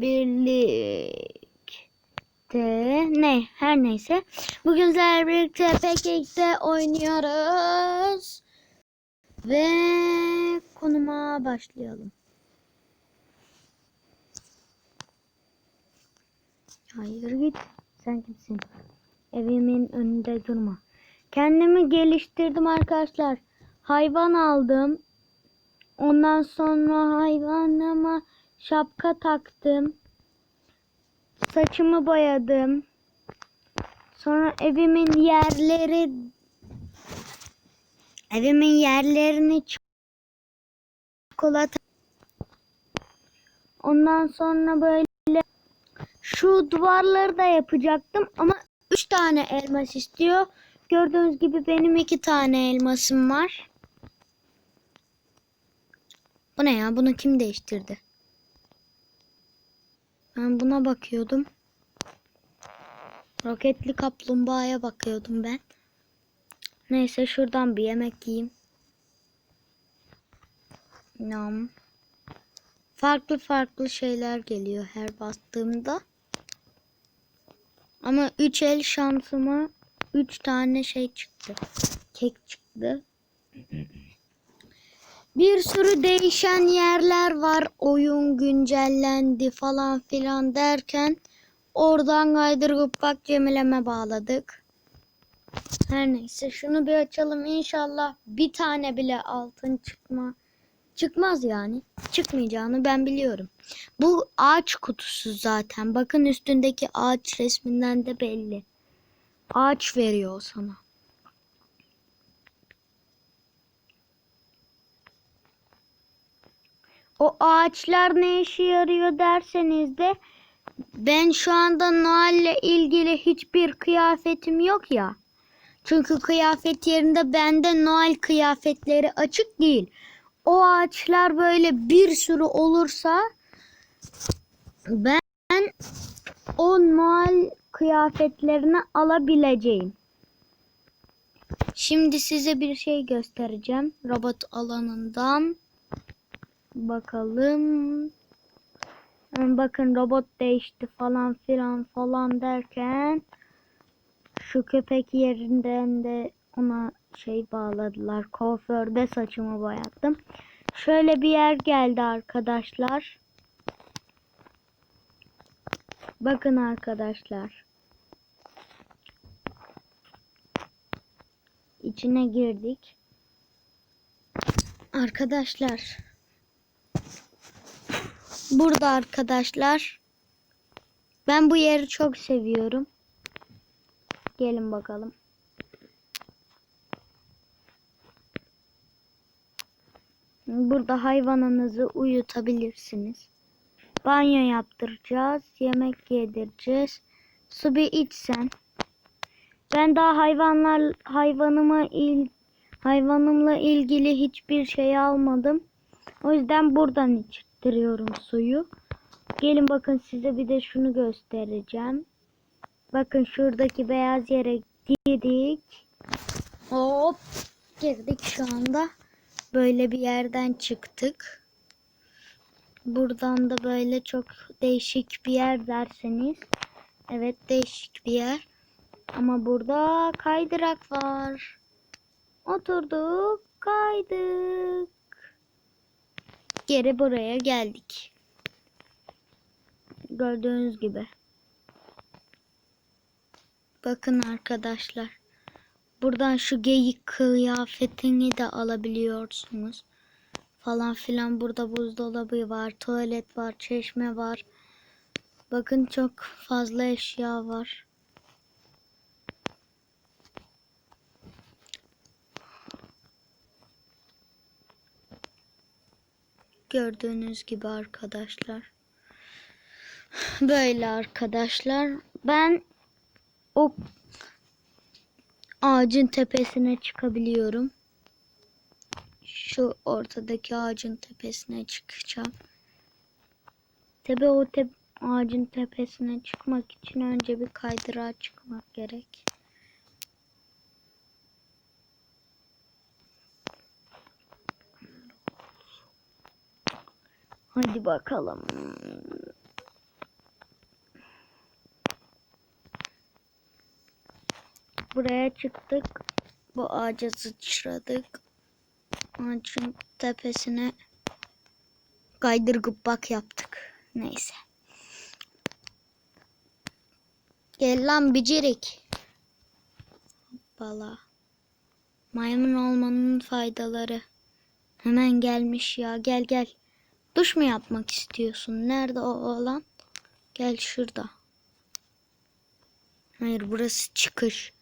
birlikte ne her neyse bugün sizlerle birlikte PKX'de oynuyoruz ve konuma başlayalım. Hayır git sen kimsin? Evimin önünde durma. Kendimi geliştirdim arkadaşlar. Hayvan aldım. Ondan sonra hayvanıma şapka taktım. Saçımı boyadım. Sonra evimin yerleri evimin yerlerini çikolata Ondan sonra böyle şu duvarları da yapacaktım ama 3 tane elmas istiyor. Gördüğünüz gibi benim 2 tane elmasım var. Bu ne ya? Bunu kim değiştirdi? Ben buna bakıyordum. Roketli kaplumbağaya bakıyordum ben. Neyse şuradan bir yemek yiyeyim. Nam. Farklı farklı şeyler geliyor her bastığımda. Ama 3 el şansıma 3 tane şey çıktı. Kek çıktı. Bir sürü değişen yerler var. Oyun güncellendi falan filan derken oradan kaydırıp bak Cemile'me bağladık. Her neyse şunu bir açalım. İnşallah bir tane bile altın çıkma. Çıkmaz yani. Çıkmayacağını ben biliyorum. Bu ağaç kutusu zaten. Bakın üstündeki ağaç resminden de belli. Ağaç veriyor sana. O ağaçlar ne işe yarıyor derseniz de ben şu anda Noel'le ilgili hiçbir kıyafetim yok ya. Çünkü kıyafet yerinde bende Noel kıyafetleri açık değil. O ağaçlar böyle bir sürü olursa ben o Noel kıyafetlerini alabileceğim. Şimdi size bir şey göstereceğim. Robot alanından. Bakalım. Bakın robot değişti falan filan falan derken şu köpek yerinden de ona şey bağladılar. Kuaförde saçımı boyattım. Şöyle bir yer geldi arkadaşlar. Bakın arkadaşlar. İçine girdik. Arkadaşlar. Burada arkadaşlar. Ben bu yeri çok seviyorum. Gelin bakalım. Burada hayvanınızı uyutabilirsiniz. Banyo yaptıracağız. Yemek yedireceğiz. Su bir içsen. Ben daha hayvanlar hayvanıma il, hayvanımla ilgili hiçbir şey almadım. O yüzden buradan içtiriyorum suyu. Gelin bakın size bir de şunu göstereceğim. Bakın şuradaki beyaz yere girdik. Hop girdik şu anda. Böyle bir yerden çıktık. Buradan da böyle çok değişik bir yer derseniz. Evet değişik bir yer. Ama burada kaydırak var. Oturduk, kaydık. Geri buraya geldik. Gördüğünüz gibi. Bakın arkadaşlar. Buradan şu geyik kıyafetini de alabiliyorsunuz. Falan filan burada buzdolabı var, tuvalet var, çeşme var. Bakın çok fazla eşya var. Gördüğünüz gibi arkadaşlar. Böyle arkadaşlar. Ben o ağacın tepesine çıkabiliyorum. Şu ortadaki ağacın tepesine çıkacağım. Tabi o te ağacın tepesine çıkmak için önce bir kaydırağa çıkmak gerek. Hadi bakalım. Buraya çıktık. Bu ağaca sıçradık. Ağacın tepesine kaydır gıbbak yaptık. Neyse. Gel lan bicirik. Hoppala. Maymun olmanın faydaları. Hemen gelmiş ya gel gel. Duş mu yapmak istiyorsun? Nerede o oğlan? Gel şurada. Hayır burası çıkış.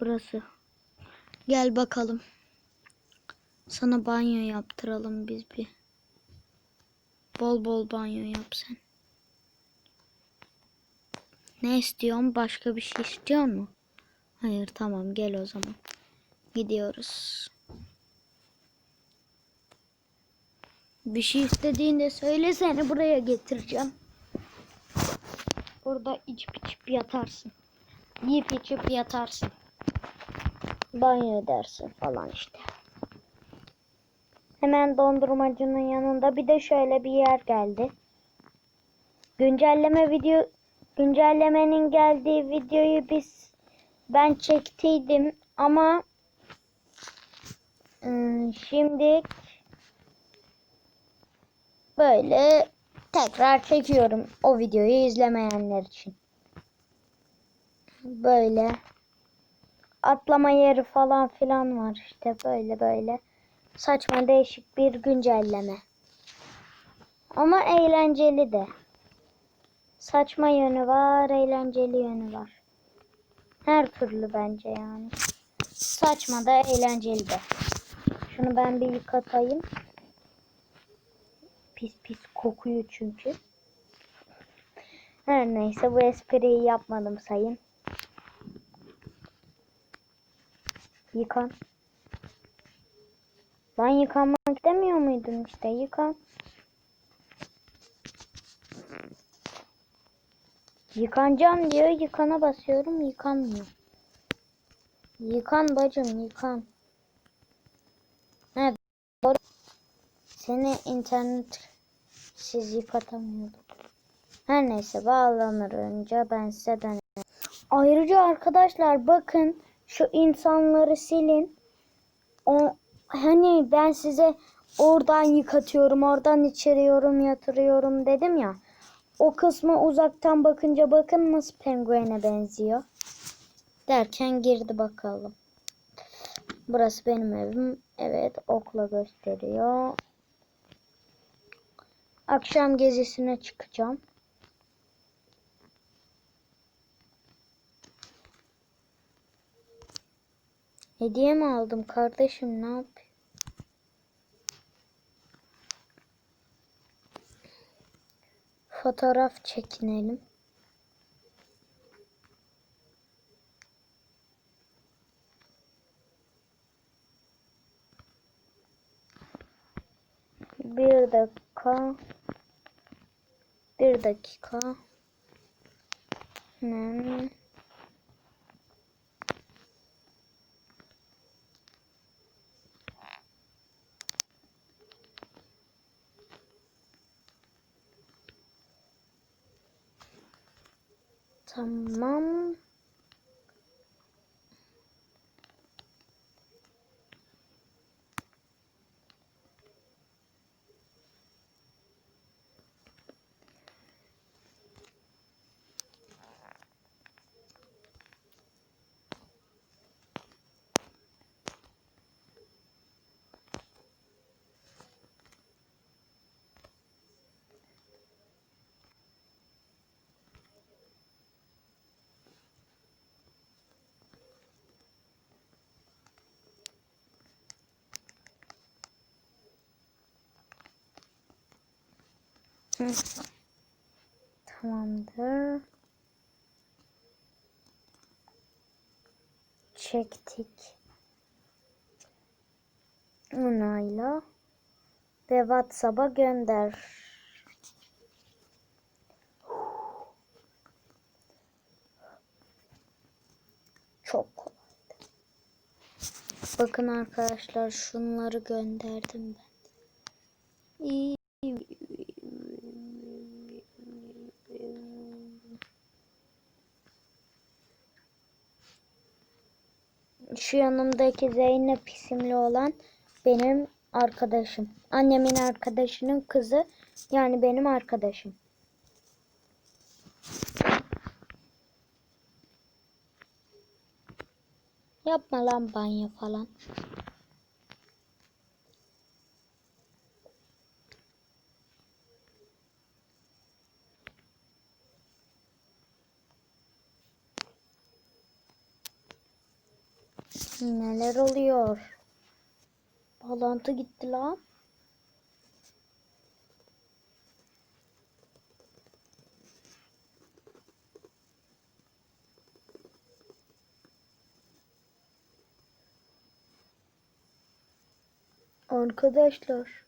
Burası. Gel bakalım. Sana banyo yaptıralım biz bir. Bol bol banyo yap sen. Ne istiyorsun? Başka bir şey istiyor mu? Hayır tamam gel o zaman. Gidiyoruz. Bir şey istediğinde söyle seni buraya getireceğim. Burada içip içip yatarsın. Yiyip içip yatarsın. Banyo edersin falan işte. Hemen dondurmacının yanında bir de şöyle bir yer geldi. Güncelleme video güncellemenin geldiği videoyu biz ben çektiydim ama ım, şimdi böyle tekrar çekiyorum o videoyu izlemeyenler için. Böyle atlama yeri falan filan var işte böyle böyle. Saçma değişik bir güncelleme. Ama eğlenceli de. Saçma yönü var, eğlenceli yönü var. Her türlü bence yani. Saçma da eğlenceli de. Şunu ben bir yıkatayım. Pis pis kokuyor çünkü. Her neyse bu espriyi yapmadım sayın. Yıkan. Ben yıkanmak istemiyor muydum işte yıkan. Yıkanacağım diyor yıkana basıyorum yıkanmıyor. Yıkan bacım yıkan. Seni internet siz yıkatamıyordum. Her neyse bağlanır önce ben size dönerim. Ayrıca arkadaşlar bakın şu insanları silin. O hani ben size oradan yıkatıyorum, oradan içiriyorum, yatırıyorum dedim ya. O kısmı uzaktan bakınca bakın nasıl penguene benziyor. Derken girdi bakalım. Burası benim evim. Evet okla gösteriyor. Akşam gezisine çıkacağım. Hediye mi aldım kardeşim ne yapayım? Fotoğraf çekinelim. Bir dakika. Bir dakika. Hmm. Tamam. Tamamdır. Çektik. Onayla. Ve WhatsApp'a gönder. Çok kolaydı. Bakın arkadaşlar şunları gönderdim ben. İyi. Şu yanımdaki Zeynep isimli olan benim arkadaşım. Annemin arkadaşının kızı yani benim arkadaşım. Yapma lan banyo falan. Neler oluyor? Bağlantı gitti lan. Arkadaşlar.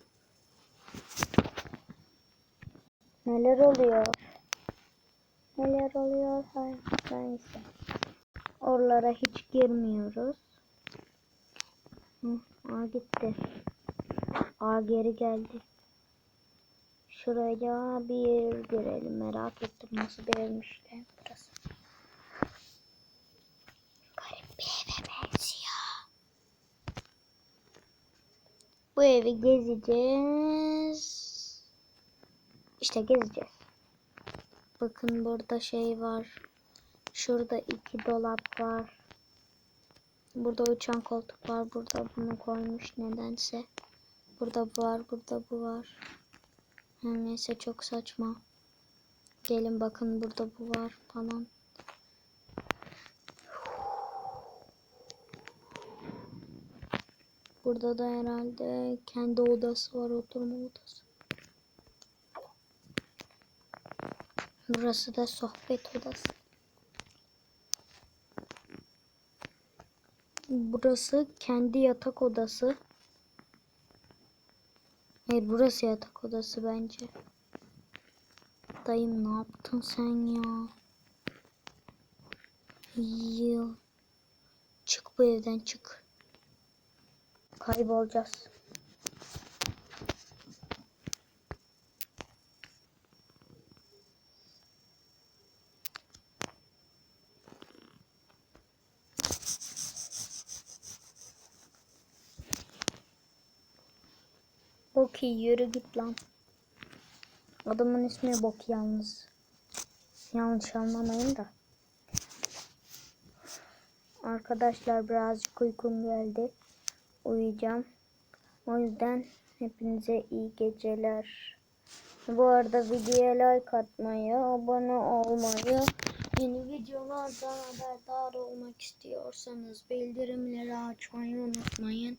Neler oluyor? Neler oluyor? Hayır, neyse. Oralara hiç girmiyoruz. A gitti. A geri geldi. Şuraya bir girelim. Merak ettim nasıl bir burası. Garip bir eve benziyor. Bu evi gezeceğiz. İşte gezeceğiz. Bakın burada şey var. Şurada iki dolap var. Burada uçan koltuk var. Burada bunu koymuş nedense. Burada bu var. Burada bu var. Her neyse çok saçma. Gelin bakın burada bu var falan. Burada da herhalde kendi odası var. Oturma odası. Burası da sohbet odası. Burası kendi yatak odası. Hayır burası yatak odası bence. Dayım ne yaptın sen ya? Yıl. Çık bu evden çık. Kaybolacağız. Boki yürü git lan. Adamın ismi Boki yalnız. Yanlış anlamayın da. Arkadaşlar birazcık uykum geldi. Uyuyacağım. O yüzden hepinize iyi geceler. Bu arada videoya like atmayı, abone olmayı, yeni videolardan haberdar olmak istiyorsanız bildirimleri açmayı unutmayın.